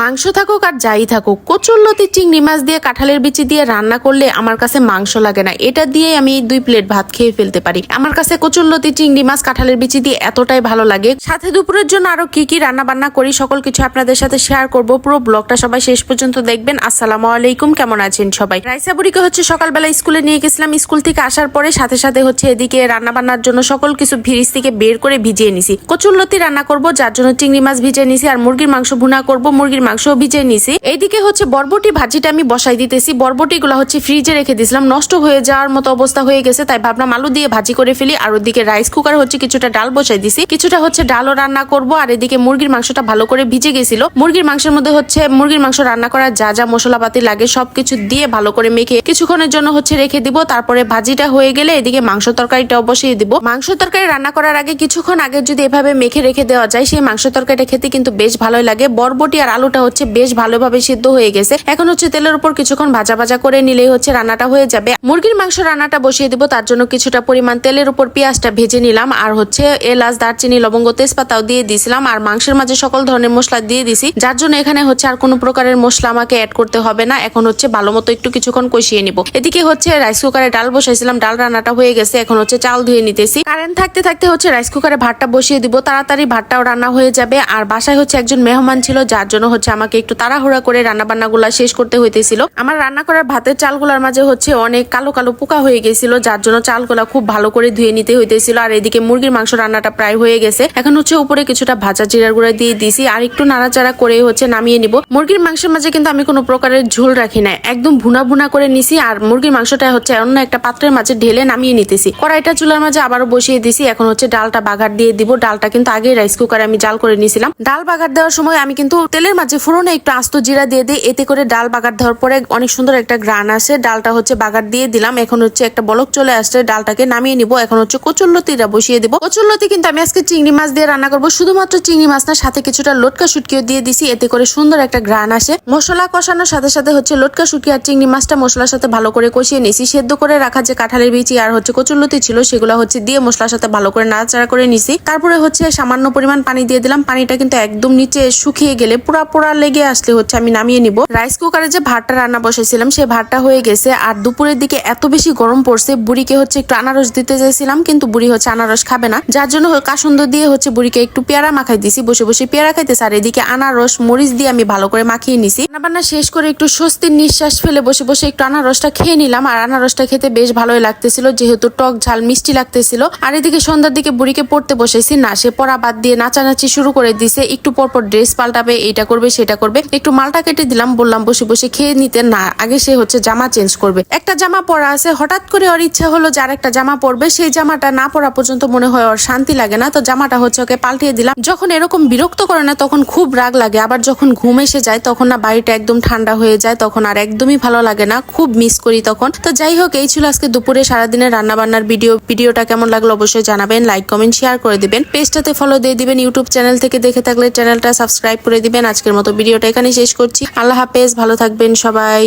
মাংস থাকুক আর যাই থাকুক কচুরলতি চিংড়ি মাছ দিয়ে কাঁঠালের বিচি দিয়ে রান্না করলে আমার কাছে মাংস লাগে না। এটা দিয়ে আমি দুই প্লেট ভাত খেয়ে ফেলতে পারি। আমার কাছে কচুরলতি চিংড়ি মাছ, কাঁঠালের বিচি দিয়ে এতটাই ভালো লাগে। সাথে দুপুরের জন্য আরও কি কি রান্না বান্না করি, সকল কিছু আপনাদের সাথে শেয়ার করব। পুরো ব্লগটা সবাই শেষ পর্যন্ত দেখবেন। আসসালামু আলাইকুম, কেমন আছেন সবাই? রাইসাবুড়িকে হচ্ছে সকালবেলা স্কুলে নিয়ে গেছিলাম। স্কুল থেকে আসার পরে সাথে সাথে হচ্ছে এদিকে রান্না বান্নার জন্য সকল কিছু ফ্রিজ থেকে বের করে ভিজিয়ে নিছি। কচুরলতি রান্না করব, যার জন্য চিংড়ি মাছ ভিজিয়ে নিছি আর মুরগির মাংস ভুনা করব। মুরগির মাংস ভিজিয়ে নিছি। এইদিকে হচ্ছে বরবটি ভাজিটা আমি বসাই দিতেছি। বরবটি গুলা হচ্ছে ফ্রিজে রেখে দিয়েছিলাম নষ্ট হয়ে যাওয়ার মতো অবস্থা হয়ে গেছে, তাই ভাবলাম আলু দিয়ে ভাজি করে ফেলি। আর ওদিকে রাইস কুকার হচ্ছে কিছুটা ডাল বসাই দিছি। কিছুটা হচ্ছে ডালও রান্না করব, আর এদিকে মুরগির মাংসটা ভালো করে ভিজে গেছিল। মুরগির মাংসের মধ্যে হচ্ছে মুরগির মাংস রান্না করার যা যা মশলাপাতি লাগে সবকিছু দিয়ে ভালো করে মেখে কিছুক্ষণের জন্য হচ্ছে রেখে দিব। তারপরে ভাজিটা হয়ে গেলে এদিকে মাংস তরকারিটাও বসিয়ে দিব। মাংস তরকারি রান্না করার আগে কিছুক্ষণ আগে যদি এভাবে মেখে রেখে দেওয়া যায়, সেই মাংস তরকারিটা খেতে কিন্তু বেশ ভালোই লাগে। বরবটি আর আলুটা হচ্ছে বেশ ভালোভাবে সিদ্ধ হয়ে গেছে। এখন হচ্ছে তেলের উপর কিছুক্ষণ ভাজা ভাজা করে নিলেই হচ্ছে রান্নাটা হয়ে যাবে। মুরগির মাংস রান্নাটা বসিয়ে দিব, তার জন্য কিছুটা পরিমাণ তেলের উপর পেঁয়াজটা ভেজে নিলাম আর হচ্ছে এলাচ, দারচিনি, লবঙ্গ, তেজপাতাও দিয়ে দিয়েছিলাম আর মাংসের মাঝে সকল ধরনের মশলা দিয়ে দিছি। যার জন্য এখানে হচ্ছে আর কোনো প্রকারের মশলা আমাকে অ্যাড করতে হবে না। এখন হচ্ছে ভালো মতো একটু কিছুক্ষণ কষিয়ে নিব। এদিকে হচ্ছে রাইস কুকারে ডাল বসাইছিলাম, ডাল রান্নাটা হয়ে গেছে। এখন হচ্ছে চাল ধুয়ে নিতেছি। কারেন্ট থাকতে থাকতে হচ্ছে রাইস কুকারে ভাতটা বসিয়ে দিব। তাড়াতাড়ি ভাতটাও রান্না হয়ে যাবে। আর বাসায় হচ্ছে একজন মেহমান ছিল, যার জন্য হচ্ছে আমাকে একটু তাড়াহুড়া করে রান্না বান্নাগুলা শেষ করতে হইতেছিল। আমার রান্না করার ভাতের চালগুলোর মাঝে হচ্ছে অনেক কালো কালো পোকা হয়ে গেছিল, যার জন্য চালগুলা খুব ভালো করে ধুয়ে নিতে হইতেছিল। আর এদিকে মুরগির মাংস রান্নাটা প্রায় হয়ে গেছে। এখন হচ্ছে উপরে কিছুটা ভাজা জিরার গুঁড়া দিয়ে দিছি আর একটু নাড়াচাড়া করে হচ্ছে নামিয়ে নিব। মুরগির মাংসের মাঝে কিন্তু আমি কোনো প্রকারের ঝোল রাখি না একদম ভুনা ভুনা করে নিছি আর মুরগির মাংসটা হচ্ছে অন্য একটা পাত্রের মাঝে ঢেলে নামিয়ে নিতেছি। কড়াইটা চুলার মাঝে আবারও বসিয়ে দিছি। এখন হচ্ছে ডালটা বাগার দিয়ে দিব। ডালটা কিন্তু আগে রাইস কুকারে আমি জাল করে নিছিলাম। ডাল বাগার দেওয়ার সময় আমি কিন্তু তেলের মাঝে ফোড়নে একটু আস্ত জিরা দিয়ে দিই এতে করে ডাল বাগার দেওয়ার পরে অনেক সুন্দর একটা গ্রান আসে ডালটা হচ্ছে বাগার দিয়ে দিলাম। এখন হচ্ছে একটা বলক চলে আসছে। ডালটাকে নামিয়ে নিব। এখন হচ্ছে কচুল্লতিটা বসিয়ে দিব। কচুল্লতি কিন্তু আমি আজকে চিংড়ি মাছ দিয়ে রান্না করব। শুধুমাত্র চিংড়ি মাছ না, সাথে কিছুটা লটকা শুটকিও দিয়ে দিছি। এতে করে সুন্দর একটা গ্রান আসে। মশলা কষানোর সাথে সাথে হচ্ছে লটকা শুটকি আর চিংড়ি মাছটা মশলার সাথে ভালো করে কষিয়ে নিছি। সেদ্ধ করে রাখা যে কাঁঠালের বিচি আর হচ্ছে কচুল্লতি ছিল, সেগুলো হচ্ছে দিয়ে মশলার সাথে ভালো করে নাড়াচাড়া করে নিছি। তারপরে হচ্ছে সামান্য পরিমাণ পানি দিয়ে দিলাম। পানিটা কিন্তু একদম নিচে শুকিয়ে গেলে পুরা পোড়া লেগে আসলে হচ্ছে আমি নামিয়ে নিব। রাইস কুকারে যে ভাতটা রান্না বসেছিলাম সেই ভাতটা হয়ে গেছে। আর দুপুরের দিকে এত বেশি গরম পড়ছে, বুড়িকে হচ্ছে একটু আনারস দিতে চাইছিলাম, কিন্তু বুড়ি হচ্ছে আনারস খাবে না। যার জন্য কাসন্দ দিয়ে হচ্ছে বুড়িকে একটু পেয়ারা মাখাই দিছি। বসে বসে পেয়ারা খাইতেছে, আর এদিকে আনারস, মরিচ দিয়ে আমি ভালো করে মাখিয়ে নিছি। রান্না শেষ করে একটু স্বস্তির নিঃশ্বাস ফেলে বসে বসে একটু আনারসটা খেয়ে নিলাম। আর আনারসটা খেতে বেশ ভালোই লাগতেছিল, যেহেতু টক ঝাল মিষ্টি লাগতেছিল। আর এদিকে সন্ধ্যার দিকে বুড়িকে পড়তে বসেছি। না, সে পড়া বাদ দিয়ে নাচানাচি শুরু করে দিছে। একটু পরপর ড্রেস পাল্টাবে, এইটা করবে সেটা করবে। একটু মালটা কেটে দিলাম, বললাম বসে বসে খেয়ে নিতে না, আগে সে হচ্ছে জামা চেঞ্জ করবে। একটা জামা পরা আছে, হঠাৎ করে ওর ইচ্ছা হলো যার একটা জামা পরবে, সেই জামাটা না পরা পর্যন্ত মনে হয় ওর শান্তি লাগে না, তো জামাটা হচ্ছে ওকে পাল্টিয়ে দিলাম। যখন এরকম বিরক্ত করে না, তখন খুব রাগ লাগে, আবার যখন ঘুম এসে যায়, তখন না বাড়িটা একদম ঠান্ডা হয়ে যায়, তখন আর একদমই ভালো লাগে না, খুব মিস করি তখন। তো যাই হোক, এই ছিল আজকে দুপুরে সারাদিনের রান্না বান্নার ভিডিও ভিডিওটা কেমন লাগল অবশ্যই জানাবেন লাইক কমেন্ট শেয়ার করে দিবেন। পেজটাতে ফলো দিয়ে দিবেন ইউটিউব চ্যানেল থেকে দেখে থাকলে চ্যানেলটা সাবস্ক্রাইব করে দিবেন। আজকের মতো ভিডিওটা এখানে শেষ করছি। আল্লাহ হাফেজ ভালো থাকবেন সবাই।